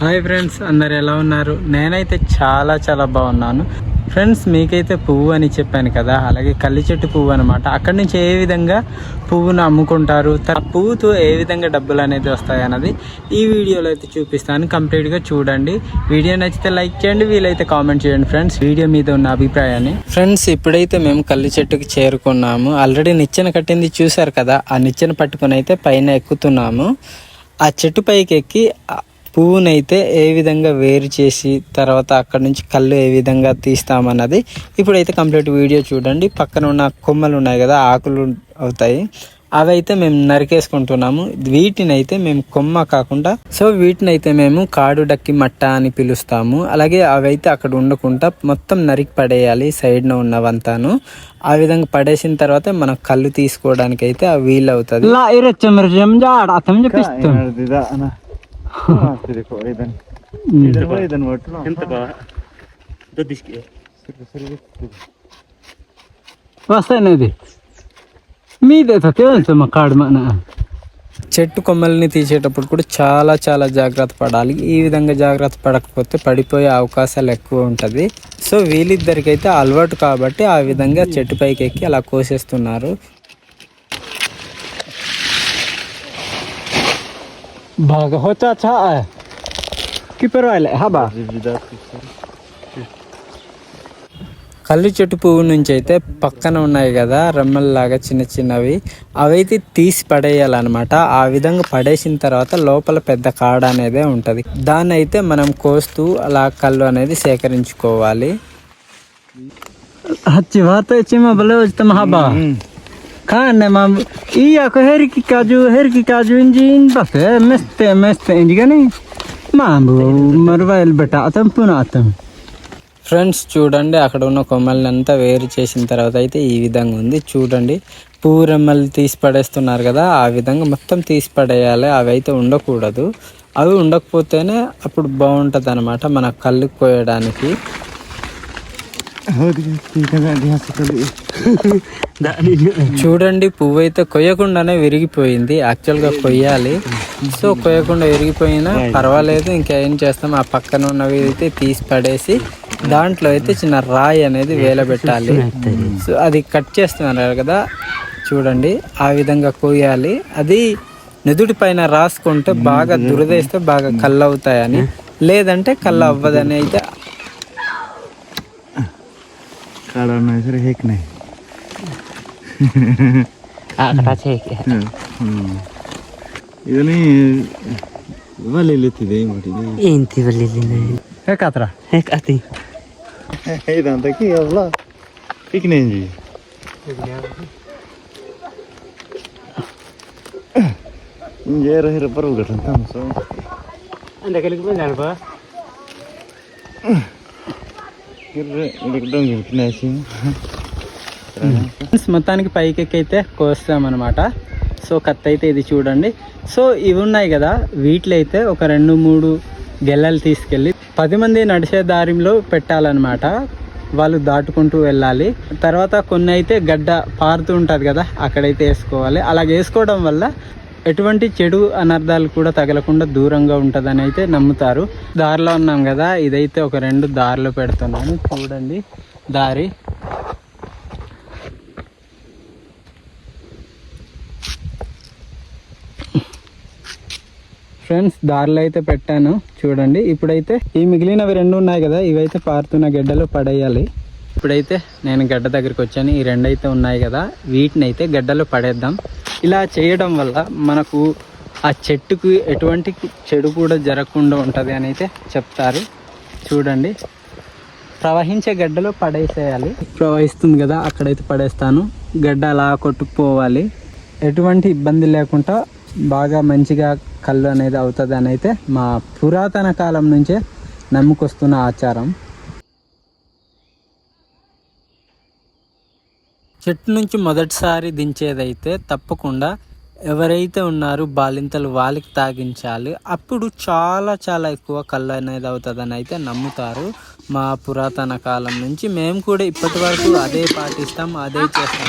Hi friends అందరు ఎలా ఉన్నారు? నేనైతే చాలా చాలా బాగున్నాను. ఫ్రెండ్స్ మీకైతే పువ్వు అని చెప్పాను కదా అలాగే కల్లి చెట్టు పువ్వు అనమాట అక్కడి నుంచి ఏ విధంగా పువ్వును అమ్ముకుంటారు ఆ పువ్వుతో ఏ విధంగా డబ్బులు అనేది వస్తాయి అన్నది ఈ వీడియోలో అయితే చూపిస్తాను. కంప్లీట్గా చూడండి. వీడియో నచ్చితే లైక్ చేయండి వీలైతే కామెంట్ చేయండి ఫ్రెండ్స్ వీడియో మీద ఉన్న అభిప్రాయాన్ని. ఫ్రెండ్స్ ఇప్పుడైతే మేము కల్లి చెట్టుకి చేరుకున్నాము. ఆల్రెడీ నిచ్చెన కట్టింది చూసారు కదా ఆ నిచ్చెన పట్టుకొని అయితే పైన ఎక్కుతున్నాము. ఆ చెట్టు పైకి ఎక్కి పువ్వునైతే ఏ విధంగా వేరు చేసి తర్వాత అక్కడ నుంచి కళ్ళు ఏ విధంగా తీస్తామన్నది ఇప్పుడైతే కంప్లీట్ వీడియో చూడండి. పక్కన ఉన్న కొమ్మలు ఉన్నాయి కదా ఆకులు అవుతాయి. అవి అయితే మేము నరికేసుకుంటున్నాము. వీటిని అయితే మేము కొమ్మ కాకుండా సో వీటిని అయితే మేము కాడు డక్కి మట్ట అని పిలుస్తాము. అలాగే అవి అయితే అక్కడ ఉండకుండా మొత్తం నరికి పడేయాలి సైడ్న ఉన్నవంతాను. ఆ విధంగా పడేసిన తర్వాత మనం కళ్ళు తీసుకోవడానికి అయితే ఆ వీలు అవుతుంది చెట్టు కొమ్మల్ని తీసేటప్పుడు కూడా చాలా చాలా జాగ్రత్త పడాలి ఈ విధంగా జాగ్రత్త పడకపోతే పడిపోయే అవకాశాలు ఎక్కువ ఉంటుంది సో వీళ్ళిద్దరికైతే అలవాటు కాబట్టి ఆ విధంగా చెట్టు పైకి ఎక్కి అలా కోసేస్తున్నారు Багато хоча чаа. కిపెరాలే హబా కళ్ళు చెట్టు పువ్వు నుంచి అయితే పక్కన ఉన్నాయి కదా రమ్మల్లాగా చిన్న చిన్నవి. అవైతే తీసి పడేయాలన్నమాట. ఆ విధంగా పడేసిన తర్వాత లోపల పెద్ద కాడ అనేది ఉంటుంది. దాన్ని అయితే మనం కోస్తూ అలా కళ్ళు అనేది సేకరించుకోవాలి. హచ్చి వాత వచ్చి మా బలే వచ్చాం హబా Kanne mam iya ko herki kaju herki kaju injin bafe meste meste injigani మాము మరవాయలు బెట్ట అతం పున ఫ్రెండ్స్ చూడండి అక్కడ ఉన్న కొమ్మల్ని అంతా వేరు చేసిన తర్వాత అయితే ఈ విధంగా ఉంది. చూడండి పూరెమ్మలు తీసి పడేస్తున్నారు కదా ఆ విధంగా మొత్తం తీసి పడేయాలి అవి అయితే ఉండకూడదు. అవి ఉండకపోతేనే అప్పుడు బాగుంటుంది అనమాట మన కళ్ళు కోయడానికి. చూడండి పువ్వు అయితే కొయ్యకుండానే విరిగిపోయింది. యాక్చువల్గా కొయ్యాలి. సో కొయ్యకుండా విరిగిపోయినా పర్వాలేదు. ఇంకా ఏం చేస్తాం? ఆ పక్కన ఉన్నవి అయితే తీసి పడేసి దాంట్లో అయితే చిన్న రాయి అనేది వేలబెట్టాలి సో అది కట్ చేస్తున్నారు కదా. చూడండి ఆ విధంగా కొయ్యాలి. అది నుదుటి పైన రాసుకుంటే బాగా దురదేస్తే బాగా కళ్ళు అవుతాయని లేదంటే కళ్ళు అవ్వదని అయితే Ah, katache. ಇದನ್ನೇ ಬಲಿಲತ್ತಿದೆ ಏನು ಮಾಡಿದೆ ಎಂತಿ ಬಲಿಲಿಲ್ಲ ಹೇಗಾತ್ರ ಹೇಗಾತಿ ಇದಂತ ಕೇವಲ ಇಕ್ನೇಂಜಿ ಹಿಂಗೆ ಏರೋ ಹೀರೋ ಬರಲ್ಗಟ್ಟಂತ ಅನ್ಸೋ ಅಂದ ಕಲಿಗೆ ಬಂದಾಣಪ್ಪ ಇರ್ರೆ ಇದಕ್ಕೆ ಡೊಂಗಿ ಬಿಟ್ಟಿನ ಹಸಿ మొత్తానికి పైకి అయితే కోస్తామన్నమాట. సో కత్తి అయితే ఇది చూడండి. సో ఇవి ఉన్నాయి కదా వీటిలో అయితే ఒక రెండు మూడు గెల్లలు తీసుకెళ్ళి పది మంది నడిచే దారిలో పెట్టాలన్నమాట. వాళ్ళు దాటుకుంటూ వెళ్ళాలి. తర్వాత కొన్ని అయితే గడ్డ పారుతూ ఉంటుంది కదా అక్కడైతే వేసుకోవాలి. అలా వేసుకోవడం వల్ల ఎటువంటి చెడు అనర్థాలు కూడా తగలకుండా దూరంగా ఉంటుందని అయితే నమ్ముతారు. దారిలో ఉన్నాం కదా ఇదైతే ఒక రెండు దారిలో పెడుతున్నాను చూడండి దారి. ఫ్రెండ్స్ దారిలో అయితే పెట్టాను. చూడండి ఇప్పుడైతే ఈ మిగిలినవి రెండు ఉన్నాయి కదా ఇవైతే పారుతున్న గడ్డలు పడేయాలి. ఇప్పుడైతే నేను గడ్డ దగ్గరికి వచ్చాను ఈ రెండు అయితే ఉన్నాయి కదా వీటిని అయితే గడ్డలో పడేద్దాం. ఇలా చేయడం వల్ల మనకు ఆ చెట్టుకు ఎటువంటి చెడు కూడా జరగకుండా ఉంటుంది అని అయితే చెప్తారు. చూడండి ప్రవహించే గడ్డలో పడేసేయాలి. ప్రవహిస్తుంది కదా అక్కడైతే పడేస్తాను. గడ్డ అలా కొట్టుకుపోవాలి. ఎటువంటి ఇబ్బంది లేకుండా బాగా మంచిగా కళ్ళు అనేది అవుతుంది అని అయితే మా పురాతన కాలం నుంచే నమ్ముకొస్తున్న ఆచారం చెట్టు నుంచి మొదటిసారి దించేదైతే తప్పకుండా ఎవరైతే ఉన్నారో బాలింతలు వాళ్ళకి తాగించాలి అప్పుడు చాలా చాలా ఎక్కువ కళ్ళు అనేది అవుతుందని అయితే నమ్ముతారు మా పురాతన కాలం నుంచి మేము కూడా ఇప్పటి వరకు అదే పాటిస్తాం అదే చేస్తాం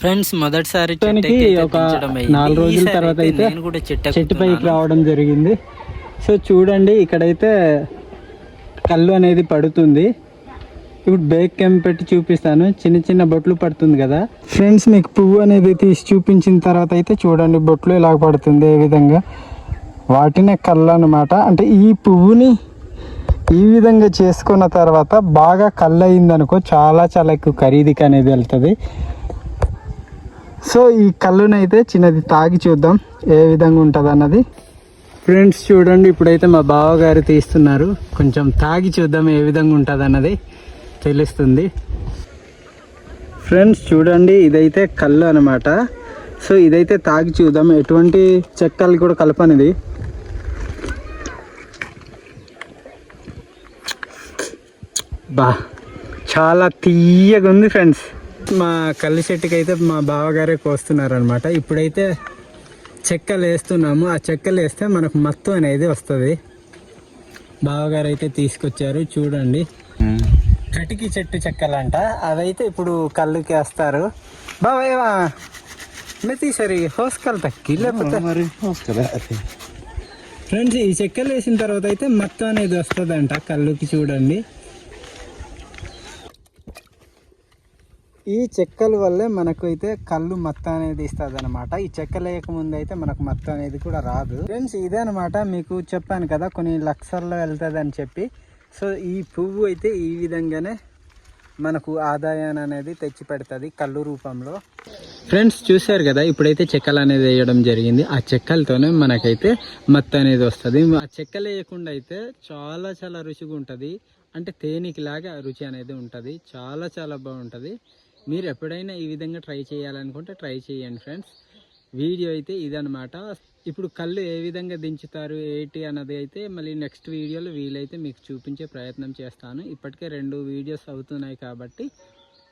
ఫ్రెండ్స్ మొదటిసారి ఒక. నాలుగు రోజుల తర్వాత అయితే చెట్టు పైకి. రావడం జరిగింది. సో చూడండి ఇక్కడైతే కళ్ళు అనేది పడుతుంది. ఇప్పుడు బేక్ క్యాంప్ పెట్టి చూపిస్తాను. చిన్న చిన్న బొట్లు పడుతుంది కదా. ఫ్రెండ్స్ మీకు పువ్వు అనేది తీసి చూపించిన తర్వాత అయితే చూడండి బొట్లు ఇలా పడుతుంది ఏ విధంగా. వాటినే కళ్ళు అనమాట అంటే ఈ పువ్వుని ఈ విధంగా చేసుకున్న తర్వాత బాగా కళ్ళు అయిందనుకో చాలా చాలా ఎక్కువ ఖరీదుకి అనేది వెళ్తుంది. సో ఈ కళ్ళునైతే చిన్నది తాగి చూద్దాం ఏ విధంగా ఉంటుంది అన్నది. ఫ్రెండ్స్ చూడండి ఇప్పుడైతే మా బావగారు తీస్తున్నారు. కొంచెం తాగి చూద్దాం ఏ విధంగా ఉంటుంది అన్నది తెలుస్తుంది. ఫ్రెండ్స్ చూడండి ఇదైతే కళ్ళు అనమాట సో ఇదైతే తాగి చూద్దాం. ఎటువంటి చెక్కలు కూడా కలపనిది. బా చాలా తీయగా ఉంది ఫ్రెండ్స్ మా కళ్ళు చెట్టుకి అయితే మా బావగారే కోస్తున్నారు అనమాట ఇప్పుడైతే చెక్కలు వేస్తున్నాము. ఆ చెక్కలు వేస్తే మనకు మత్తు అనేది వస్తుంది. బావగారు అయితే తీసుకొచ్చారు. చూడండి. కటికి చెట్టు చెక్కలంట. అదైతే ఇప్పుడు కళ్ళుకి వేస్తారు బావా మెతి సరి హోస్కల్ తక్కి లేకపోతే ఫ్రెండ్స్ ఈ చెక్కలు వేసిన తర్వాత అయితే మత్తు అనేది వస్తుందంట కళ్ళుకి చూడండి. ఈ చెక్కల వల్లే మనకు అయితే కళ్ళు మత్త అనేది ఇస్తుంది అనమాట ఈ చెక్క లేకముందు అయితే మనకు మత్త అనేది కూడా రాదు. ఫ్రెండ్స్ ఇదే అనమాట మీకు చెప్పాను కదా కొన్ని లక్షల్లో వెళ్తుంది అని చెప్పి. సో ఈ పువ్వు అయితే ఈ విధంగానే మనకు ఆదాయాన్ని అనేది తెచ్చి పెడుతుంది కళ్ళు రూపంలో. ఫ్రెండ్స్ చూశారు కదా ఇప్పుడైతే చెక్కలు అనేది వేయడం జరిగింది. ఆ చెక్కలతోనే మనకైతే మత్త అనేది వస్తుంది. ఆ చెక్కలు వేయకుండా అయితే చాలా చాలా రుచిగా ఉంటుంది అంటే తేనెకి లాగా రుచి అనేది ఉంటుంది. చాలా చాలా బాగుంటుంది. మీరు ఎప్పుడైనా ఈ విధంగా ట్రై చేయాలనుకుంటే ట్రై చేయండి ఫ్రెండ్స్. వీడియో అయితే ఇదనమాట ఇప్పుడు కళ్ళు ఏ విధంగా దించుతారు ఏంటి అన్నది అయితే మళ్ళీ నెక్స్ట్ వీడియోలో వీలైతే మీకు చూపించే ప్రయత్నం చేస్తాను. ఇప్పటికే రెండు వీడియోస్ అవుతున్నాయి కాబట్టి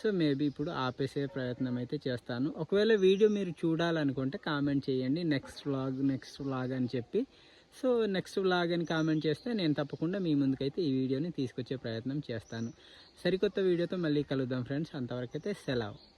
సో మేబీ ఇప్పుడు ఆపేసే ప్రయత్నం అయితే చేస్తాను. ఒకవేళ వీడియో మీరు చూడాలనుకుంటే కామెంట్ చేయండి. నెక్స్ట్ వ్లాగ్ నెక్స్ట్ వ్లాగ్ అని చెప్పి సో నెక్స్ట్ వ్లాగ్ అని కామెంట్ చేస్తే నేను తప్పకుండా మీ ముందుకైతే ఈ వీడియోని తీసుకొచ్చే ప్రయత్నం చేస్తాను. సరికొత్త వీడియోతో మళ్ళీ కలుద్దాం ఫ్రెండ్స్. అంతవరకు అయితే సెలవు.